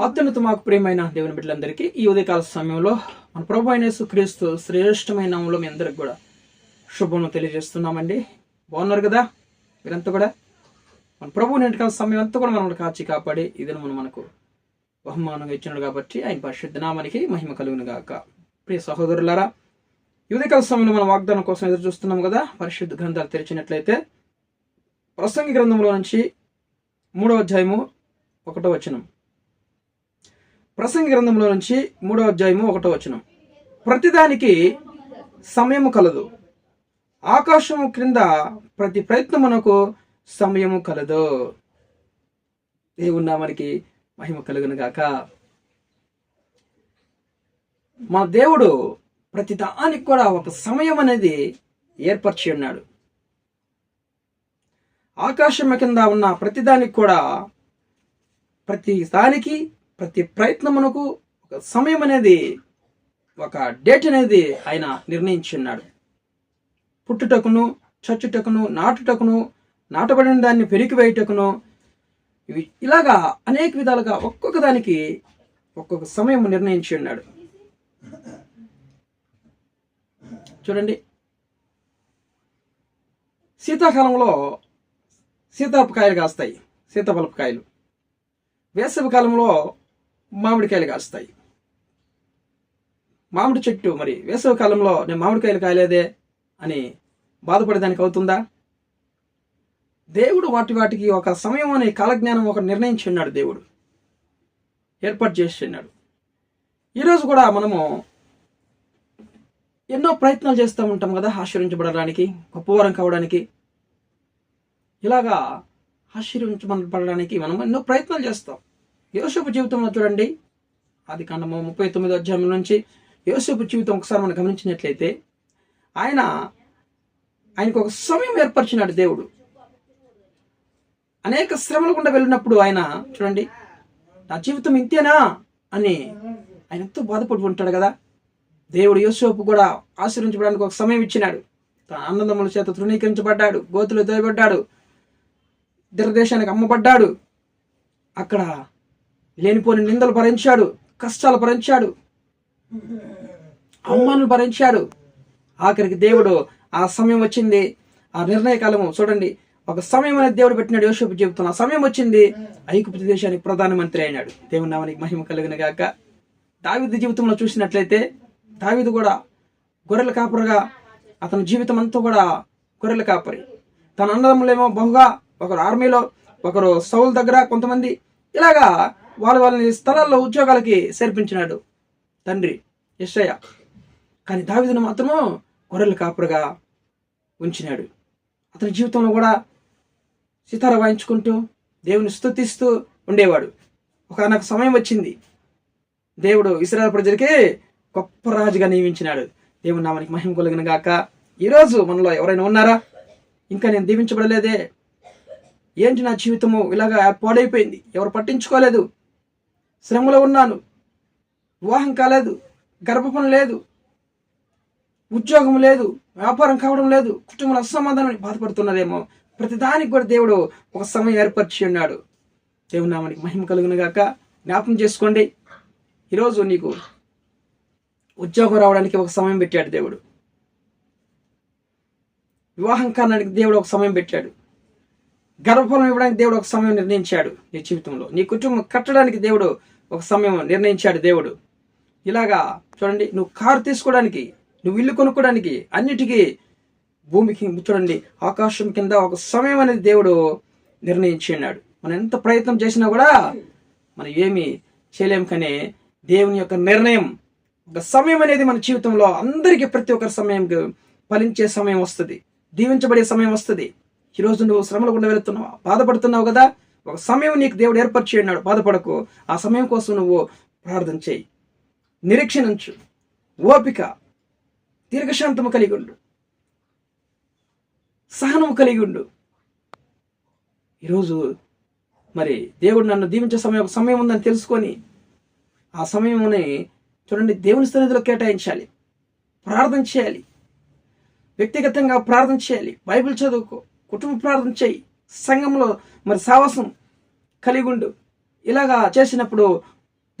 అత్యున్నత మాకు ప్రియమైన దేవుని బిడ్డలందరికీ ఈ ఉదయకాల సమయంలో మన ప్రభు అయిన క్రీస్తు శ్రేష్టమైన నామంలో మీ అందరికి కూడా శుభం తెలియజేస్తున్నామండి. బాగున్నారు కదా? మీరంతా కూడా? మన ప్రభు నేటికాల సమయం అంతా కూడా మనం కాచి కాపాడి ఇది మనం మనకు బహుమానంగా ఇచ్చినాడు కాబట్టి ఆయన పరిశుద్ధ నామానికి మహిమ కలుగును గాక. ప్రియ సహోదరులారా యువదకాల సమయంలో మనం వాగ్దానం కోసం ఎదురు చూస్తున్నాం కదా? పరిశుద్ధ గ్రంథాలు తెరిచినట్లయితే ప్రసంగి గ్రంథంలో నుంచి మూడవ అధ్యాయము ఒకటో వచనం. ప్రసంగి గ్రంథంలో నుంచి మూడో అధ్యాయము ఒకటో వచనం. ప్రతిదానికి సమయము కలదు. ఆకాశము క్రింద ప్రతి ప్రయత్నమునకు సమయము కలదు. దేవుని మనకి మహిమ కలుగును గాక. మా దేవుడు ప్రతి దానికి కూడా ఒక సమయం అనేది ఏర్పరిచి ఉన్నాడు. ఆకాశం కింద ఉన్న ప్రతిదానికి కూడా ప్రతి దానికి ప్రతి ప్రయత్నమునకు ఒక సమయం అనేది ఒక డేట్ అనేది ఆయన నిర్ణయించున్నాడు. పుట్టుటకును చచ్చుటకును నాటుటకును నాటబడిన దాన్ని పెరికివేయటకును ఇవి ఇలాగా అనేక విధాలుగా ఒక్కొక్క దానికి ఒక్కొక్క సమయం నిర్ణయించి ఉన్నాడు. చూడండి. శీతాకాలంలో సీతాపకాయలు కాస్తాయి. సీతాఫలపకాయలు వేసవి కాలంలో మామిడికాయలు కాస్తాయి. మామిడి చెట్టు మరి వేసవి కాలంలో నేను మామిడికాయలు కాయలేదే అని బాధపడేదానికి అవుతుందా? దేవుడు వాటి వాటికి ఒక సమయం అనే కాలజ్ఞానం ఒక నిర్ణయించి ఉన్నాడు దేవుడు. ఏర్పాటు చేసి ఉన్నాడు ఈరోజు కూడా మనము ఎన్నో ప్రయత్నాలు చేస్తూ ఉంటాం కదా ఆశీర్వించబడడానికి గొప్పవారం కావడానికి. ఇలాగా ఆశీర్వించబడడానికి మనం ఎన్నో ప్రయత్నాలు చేస్తాం. యోసేపు జీవితంలో చూడండి. అది కాండము ముప్పై తొమ్మిది అధ్యాయం నుంచి యోసేపు జీవితం ఒకసారి మనం గమనించినట్లయితే ఆయన ఆయనకు ఒక సమయం ఏర్పరిచినాడు దేవుడు. అనేక శ్రమలు గుండా వెళ్ళినప్పుడు ఆయన చూడండి నా జీవితం ఇంతేనా అని ఆయన ఎంతో బాధపడి ఉంటాడు కదా. దేవుడు యోసేపు కూడా ఆశీర్వించబడానికి ఒక సమయం ఇచ్చినాడు. తన ఆనందముల చేత తృణీకరించబడ్డాడు గోతులు దయబడ్డాడు ఇతర దేశానికి అమ్మబడ్డాడు. అక్కడ లేనిపోని నిందలు భరించాడు కష్టాలు భరించాడు అవమానులు భరించాడు. ఆఖరికి దేవుడు ఆ సమయం వచ్చింది ఆ నిర్ణయ కాలము చూడండి ఒక సమయం అనేది దేవుడు పెట్టినాడు యోసేపు చెబుతున్న ఆ సమయం వచ్చింది ఐకుప్తి దేశానికి ప్రధానమంత్రి అయినాడు. దేవుని నామానికి మహిమ కలిగిన గాక. దావిది జీవితంలో చూసినట్లయితే దావిదు కూడా గొర్రెల కాపరిగా అతని జీవితం అంతా కూడా గొర్రెల కాపరి. తన అన్నదమ్ములేమో బహుగా ఒకరు ఆర్మీలో ఒకరు సౌల్ దగ్గర కొంతమంది ఇలాగా వాళ్ళ వాళ్ళని స్థలాల్లో ఉద్యోగాలకి చేర్పించినాడు. తండ్రి యశ్వయ్య కానీ దావిదను మాత్రము గొర్రెల కాపురుగా ఉంచినాడు. అతని జీవితంలో కూడా సితార వాయించుకుంటూ దేవుని స్థుతిస్తూ ఉండేవాడు. ఒక సమయం వచ్చింది. దేవుడు ఇస్రాయల్ ప్రజలకి గొప్ప రాజుగా నియమించినాడు. దేవుని నామానికి మహిమ కలిగిన గాక. ఈరోజు మనలో ఎవరైనా ఉన్నారా? ఇంకా నేను దీవించబడలేదే. ఏంటి నా జీవితము ఇలాగా పాడైపోయింది? ఎవరు పట్టించుకోలేదు. శ్రమలో ఉన్నాను. వివాహం కాలేదు. గర్భఫలం లేదు. ఉద్యోగం లేదు. వ్యాపారం కావడం లేదు. కుటుంబంలో అసమాధానం బాధపడుతున్నారేమో ప్రతిదానికి కూడా దేవుడు ఒక సమయం ఏర్పరిచి ఉన్నాడు. దేవుని నామానికి మహిమ కలుగును గాక. జ్ఞాపకం చేసుకోండి. ఈరోజు నీకు ఉద్యోగం రావడానికి ఒక సమయం పెట్టాడు దేవుడు. వివాహం కారణానికి దేవుడు ఒక సమయం పెట్టాడు. గర్భఫలం ఇవ్వడానికి దేవుడు ఒక సమయం నిర్ణయించాడు నీ జీవితంలో. నీ కుటుంబం కట్టడానికి దేవుడు ఒక సమయం నిర్ణయించాడు దేవుడు. ఇలాగా చూడండి నువ్వు కారు తీసుకోవడానికి నువ్వు ఇల్లు కొనుక్కోవడానికి అన్నిటికీ భూమికి చూడండి ఆకాశం కింద ఒక సమయం అనేది దేవుడు నిర్ణయించినాడు మనం ఎంత ప్రయత్నం చేసినా కూడా మనం ఏమి చేయలేం కానీ దేవుని యొక్క నిర్ణయం ఒక సమయం అనేది మన జీవితంలో అందరికీ ప్రతి ఒక్కరి సమయం ఫలించే సమయం వస్తుంది. దీవించబడే సమయం వస్తుంది. ఈరోజు నువ్వు శ్రమలు గుండా వెళుతున్నావు. బాధపడుతున్నావు కదా? ఒక సమయం నీకు దేవుడు ఏర్పరిచి అన్నాడు బాధపడకు. ఆ సమయం కోసం నువ్వు ప్రార్థన చేయి. నిరీక్షణించు ఓపిక. దీర్ఘశాంతము కలిగి ఉండు. సహనము కలిగి ఉండు. ఈరోజు మరి దేవుడు నన్ను దీవించే సమయం ఒక సమయం ఉందని తెలుసుకొని ఆ సమయముని చూడండి దేవుని సన్నిధిలో కేటాయించాలి. ప్రార్థన చేయాలి. వ్యక్తిగతంగా ప్రార్థన చేయాలి. బైబిల్ చదువుకో. కుటుంబ ప్రార్థన చేయి. సంఘంలో మరి సాహసం కలిగి ఉండు ఇలాగా చేసినప్పుడు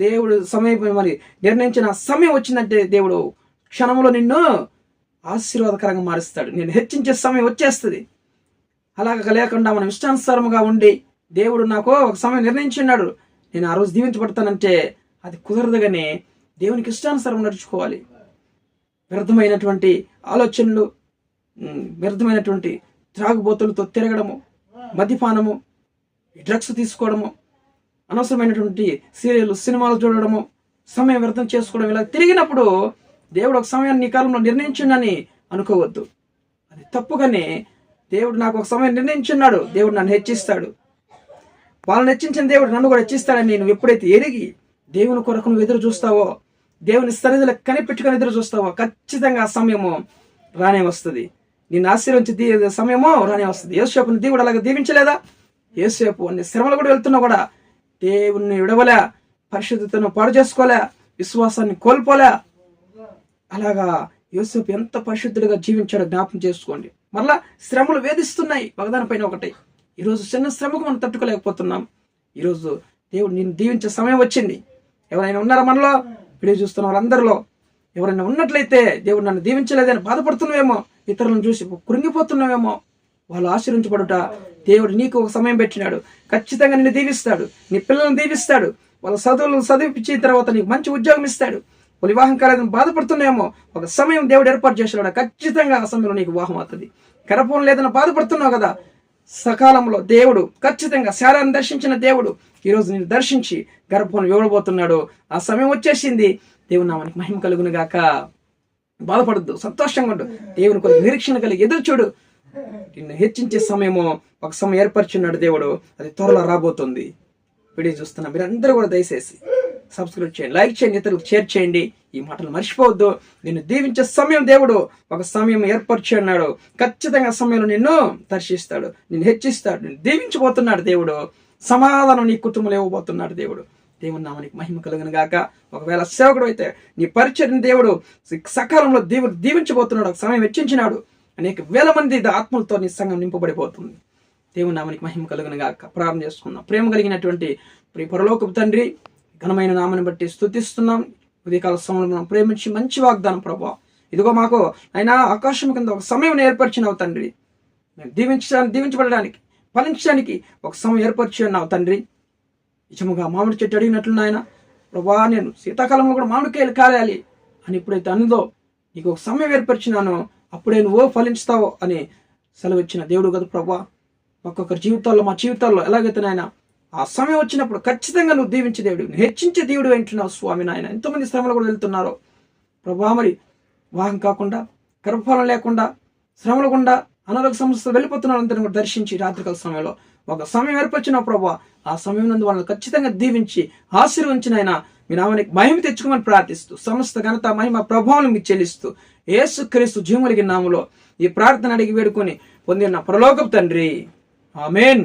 దేవుడు సమయం మరి నిర్ణయించిన సమయం వచ్చిందంటే దేవుడు క్షణంలో నిన్ను ఆశీర్వాదకరంగా మారుస్తాడు. నేను హెచ్చించే సమయం వచ్చేస్తుంది. అలాగ లేకుండా మనం ఇష్టానుసారముగా ఉండి దేవుడు నాకు ఒక సమయం నిర్ణయించున్నాడు నేను ఆ రోజు దీవించబడతానంటే అది కుదరదు కానీ దేవునికి ఇష్టానుసారం నడుచుకోవాలి. వ్యర్థమైనటువంటి ఆలోచనలు వ్యర్థమైనటువంటి త్రాగుబోతులతో తిరగడము మద్యపానము డ్రగ్స్ తీసుకోవడము అనవసరమైనటువంటి సీరియల్ సినిమాలు చూడడము సమయం వ్యర్థం చేసుకోవడం ఇలా తిరిగినప్పుడు దేవుడు ఒక సమయాన్ని నీ కాలంలో నిర్ణయించిండని అనుకోవద్దు. అది తప్పుగానే దేవుడు నాకు ఒక సమయం నిర్ణయించున్నాడు. దేవుడు నన్ను హెచ్చిస్తాడు. వాళ్ళని హెచ్చించిన దేవుడు నన్ను కూడా హెచ్చిస్తాడని నేను ఎప్పుడైతే ఎరిగి దేవుని కొరకు నువ్వు ఎదురు చూస్తావో దేవుని సరిధిలో కనిపెట్టుకొని ఎదురు చూస్తావో ఖచ్చితంగా ఆ సమయము రానే వస్తుంది. నిన్ను ఆశీర్వించి దీ సమయమో రానే వస్తుంది. యేసుని దేవుడు అలాగే దీవించలేదా? యేసుసేపు అన్ని శ్రమలు కూడా వెళ్తున్నా కూడా దేవుణ్ణి విడవలే పరిశుద్ధతను పాడు చేసుకోలే విశ్వాసాన్ని కోల్పోలే. అలాగా యోసేపు ఎంత పరిశుద్ధుడిగా జీవించాడో జ్ఞాపం చేసుకోండి. మరలా శ్రమలు వేధిస్తున్నాయి ఒకదానిపైన ఒకటి. ఈరోజు చిన్న శ్రమకు మనం తట్టుకోలేకపోతున్నాం. ఈరోజు దేవుడు నేను దీవించే సమయం వచ్చింది. ఎవరైనా ఉన్నారా మనలో? వీడియో చూస్తున్న వాళ్ళందరిలో. ఎవరైనా ఉన్నట్లయితే దేవుడు నన్ను దీవించలేదని బాధపడుతున్నామేమో ఇతరులను చూసి కృంగిపోతున్నావేమో వాళ్ళు ఆశ్రయించబడుట దేవుడు నీకు ఒక సమయం పెట్టినాడు. ఖచ్చితంగా నిన్ను దీవిస్తాడు నీ పిల్లల్ని దీవిస్తాడు వాళ్ళ చదువులను చదివించిన తర్వాత నీకు మంచి ఉద్యోగం ఇస్తాడు. వాళ్ళు వివాహం కాలేదని బాధపడుతున్నాయేమో ఒక సమయం దేవుడు ఏర్పాటు చేసినాడు ఖచ్చితంగా ఆ సమయంలో నీకు వివాహం అవుతుంది. గర్భం లేదని బాధపడుతున్నావు కదా సకాలంలో దేవుడు ఖచ్చితంగా శారాన్ని దర్శించిన దేవుడు ఈరోజు నేను దర్శించి గర్భం ఇవ్వబోతున్నాడు ఆ సమయం వచ్చేసింది. దేవుడు నామానికి మహిమ కలుగును గాక బాధపడద్దు సంతోషంగా ఉండు. దేవుని కొరకు నిరీక్షణ కలిగి ఎదురు చూడు. నిన్ను హెచ్చించే సమయము ఒక సమయం ఏర్పరిచున్నాడు దేవుడు. అది త్వరలో రాబోతుంది. వీడియో చూస్తున్నా మీరందరూ కూడా దయచేసి సబ్స్క్రైబ్ చేయండి లైక్ చేయండి ఇతరులకు షేర్ చేయండి. ఈ మాటలు మర్చిపోవద్దు. నిన్ను దీవించే సమయం దేవుడు ఒక సమయం ఏర్పరిచి అన్నాడు ఖచ్చితంగా సమయంలో నిన్ను దర్శిస్తాడు. నిన్ను హెచ్చిస్తాడు. నిన్ను దీవించబోతున్నాడు దేవుడు. సమాధానం నీ కుటుంబంలో ఇవ్వబోతున్నాడు దేవుడు. దేవుని నామానికి మహిమ కలుగును గాక. ఒకవేళ సేవకుడు అయితే నీ పరిచయం దేవుడు సకాలంలో దేవుడు దీవించబోతున్నాడు ఒక సమయం వెచ్చించినాడు. అనేక వేల మంది ఆత్మలతో నీ సంఘం నింపబడిపోతుంది. దేవుని నామానికి మహిమ కలుగును గాక. ప్రారంభం చేసుకుందాం. ప్రేమ కలిగినటువంటి ప్రియ తండ్రి ఘనమైన నామని బట్టి స్తుతిస్తున్నాం. ఉదయకాల సమయంలో మనం ప్రేమించి మంచి వాగ్దానం ప్రభా. ఇదిగో మాకు అయినా ఆకాశం కింద ఒక సమయం ఏర్పరిచినావు తండ్రి. మేము దీవించడానికి దీవించబడడానికి ఫలించడానికి ఒక సమయం ఏర్పరిచి ఉన్నావు తండ్రి. నిజముగా మామిడి చెట్టు అడిగినట్లు నాయన. ప్రభా నేను శీతాకాలంలో కూడా మామిడికాయలు కాలేయాలి అని ఎప్పుడైతే అన్నదో నీకు ఒక సమయం ఏర్పరిచినానో అప్పుడే నువ్వు ఫలించుతావు అని సెలవు ఇచ్చిన దేవుడు కదా ప్రభా. ఒక్కొక్కరి జీవితాల్లో మా జీవితాల్లో ఎలాగైతే నాయన ఆ సమయం వచ్చినప్పుడు ఖచ్చితంగా నువ్వు దీవించే దేవుడు హెచ్చించే దేవుడు వింటున్నావు స్వామి నాయన. ఎంతోమంది శ్రమలు కూడా వెళ్తున్నారో. ప్రభా మరి వాహం కాకుండా గర్భఫలం లేకుండా శ్రమలు గుండా అనారోగ్య సమస్యలు వెళ్ళిపోతున్నారు అందరిని కూడా దర్శించి రాత్రికాల సమయంలో. ఒక సమయం ఏర్పరిచిన ప్రభా ఆ సమయం నందు వాళ్ళని ఖచ్చితంగా దీవించి ఆశీర్వించిన ఆయన మీ నామానికి మహిమ తెచ్చుకోమని ప్రార్థిస్తూ సమస్త ఘనత మహిమ ప్రభావం మీకు చెల్లిస్తూ ఏసు క్రీస్తు జీవములిగి నాములో ఈ ప్రార్థన అడిగి వేడుకొని పొందిన ప్రలోకపు తండ్రి. ఆమెన్.